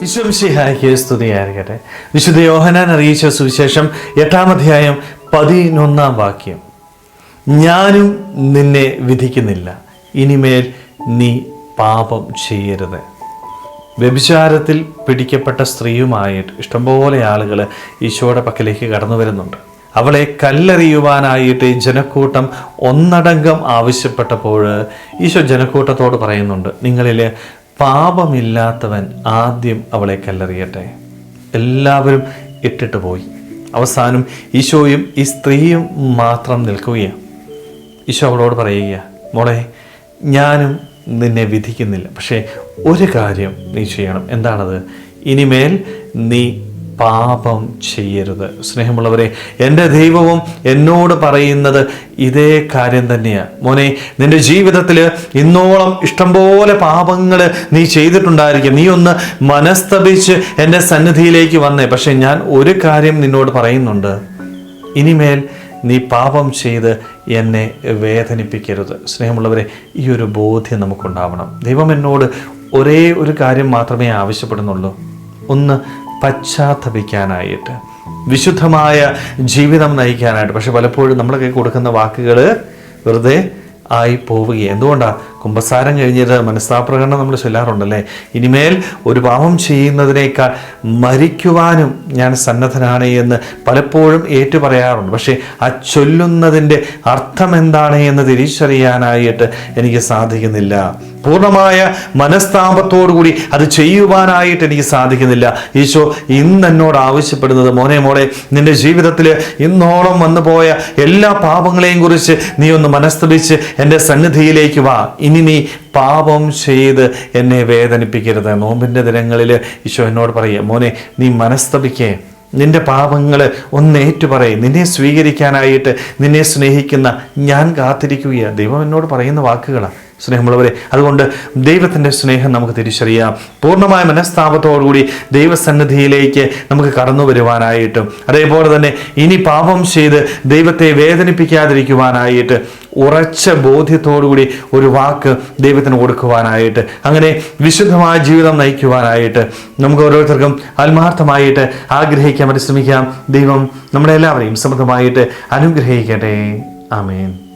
വിശ്വംസിഹായ്ക്ക് സ്തുതിയായിരിക്കട്ടെ വിശുദ്ധ യോഹനാൻ അറിയിച്ച സുവിശേഷം എട്ടാം അധ്യായം പതിനൊന്നാം വാക്യം. ഞാനും നിന്നെ വിധിക്കുന്നില്ല. ഇനിമേൽ നീ പാപം ചെയ്യരുത്. വ്യഭിചാരത്തിൽ പിടിക്കപ്പെട്ട സ്ത്രീയുമായിട്ട് ഇഷ്ടംപോലെ ആളുകൾ ഈശോയുടെ പക്കലേക്ക് കടന്നു വരുന്നുണ്ട്. അവളെ കല്ലെറിയുവാനായിട്ട് ജനക്കൂട്ടം ഒന്നടങ്കം ആവശ്യപ്പെട്ടപ്പോൾ ഈശോ ജനക്കൂട്ടത്തോട് പറയുന്നുണ്ട് നിങ്ങളിൽ പാപമില്ലാത്തവൻ ആദ്യം അവളെ കല്ലെറിയട്ടെ. എല്ലാവരും ഇട്ടിട്ട് പോയി. അവസാനം ഈശോയും ഈ സ്ത്രീയും മാത്രം നിൽക്കുകയാണ്. ഈശോ അവളോട് പറയുക മോളെ ഞാനും നിന്നെ വിധിക്കുന്നില്ല. പക്ഷേ ഒരു കാര്യം നീ ചെയ്യണം. എന്താണത്? ഇനിമേൽ നീ പാപം ചെയ്യരുത്. സ്നേഹമുള്ളവരെ എന്റെ ദൈവവും എന്നോട് പറയുന്നത് ഇതേ കാര്യം തന്നെയാണ് മോനെ നിന്റെ ജീവിതത്തിൽ ഇന്നോളം ഇഷ്ടംപോലെ പാപങ്ങൾ നീ ചെയ്തിട്ടുണ്ടായിരിക്കും. നീ ഒന്ന് മനസ്തപിച്ച് എന്റെ സന്നിധിയിലേക്ക് വന്നേ. പക്ഷേ ഞാൻ ഒരു കാര്യം നിന്നോട് പറയുന്നുണ്ട്. ഇനിമേൽ നീ പാപം ചെയ്ത് എന്നെ വേദനിപ്പിക്കരുത്. സ്നേഹമുള്ളവരെ ഈ ഒരു ബോധ്യം നമുക്കുണ്ടാവണം. ദൈവം എന്നോട് ഒരേ ഒരു കാര്യം മാത്രമേ ആവശ്യപ്പെടുന്നുള്ളൂ. ഒന്ന് പശ്ചാത്തപിക്കാനായിട്ട് വിശുദ്ധമായ ജീവിതം നയിക്കാനായിട്ട്. പക്ഷെ പലപ്പോഴും നമ്മളൊക്കെ കൊടുക്കുന്ന വാക്കുകൾ വെറുതെ ആയി പോവുകയാണ്. എന്തുകൊണ്ടാണ് കുംഭസാരം കഴിഞ്ഞിട്ട് മനസ്താപ്രകടനം നമ്മൾ ചൊല്ലാറുണ്ടല്ലേ? ഇനിമേൽ ഒരു പാപം ചെയ്യുന്നതിനേക്കാൾ മരിക്കുവാനും ഞാൻ സന്നദ്ധനാണ് എന്ന് പലപ്പോഴും ഏറ്റു പറയാറുണ്ട് പക്ഷേ ആ ചൊല്ലുന്നതിന്റെ അർത്ഥം എന്താണ് എന്ന് തിരിച്ചറിയാനായിട്ട് എനിക്ക് സാധിക്കുന്നില്ല. പൂർണമായ മനസ്താപത്തോടുകൂടി അത് ചെയ്യുവാനായിട്ട് എനിക്ക് സാധിക്കുന്നില്ല. ഈശോ ഇന്ന് എന്നോട് ആവശ്യപ്പെടുന്നത് മോനെ മോളെ നിന്റെ ജീവിതത്തിൽ ഇന്നോളം വന്നു പോയ എല്ലാ പാപങ്ങളെയും കുറിച്ച് നീ ഒന്ന് മനസ്തപിച്ച് എന്റെ സന്നിധിയിലേക്ക് വാ. ഇനി നീ പാപം ചെയ്ത് എന്നെ വേദനിപ്പിക്കരുത്. നോമ്പിന്റെ ദിനങ്ങളിൽ ഈശോ എന്നോട് പറയുക മോനെ നീ മനസ്തപിക്കേ. നിന്റെ പാപങ്ങൾ ഒന്ന് ഏറ്റുപറയും. നിന്നെ സ്വീകരിക്കാനായിട്ട് നിന്നെ സ്നേഹിക്കുന്ന ഞാൻ കാത്തിരിക്കുകയാണ്. ദൈവം എന്നോട് പറയുന്ന വാക്കുകളാണ് സ്നേഹമുള്ളവരെ. അതുകൊണ്ട് ദൈവത്തിന്റെ സ്നേഹം നമുക്ക് തിരിച്ചറിയാം. പൂർണമായ മനസ്താപത്തോടുകൂടി ദൈവസന്നിധിയിലേക്ക് നമുക്ക് കടന്നു വരുവാനായിട്ടും അതേപോലെ തന്നെ ഇനി പാപം ചെയ്ത് ദൈവത്തെ വേദനിപ്പിക്കാതിരിക്കുവാനായിട്ട് ഉറച്ച ബോധ്യത്തോടുകൂടി ഒരു വാക്ക് ദൈവത്തിന് കൊടുക്കുവാനായിട്ട് അങ്ങനെ വിശുദ്ധമായ ജീവിതം നയിക്കുവാനായിട്ട് നമുക്ക് ഓരോരുത്തർക്കും ആത്മാർത്ഥമായിട്ട് ആഗ്രഹിക്കാൻ പരിശ്രമിക്കാം. ദൈവം നമ്മളെല്ലാവരെയും സമൃദ്ധമായിട്ട് അനുഗ്രഹിക്കട്ടെ. ആമേൻ.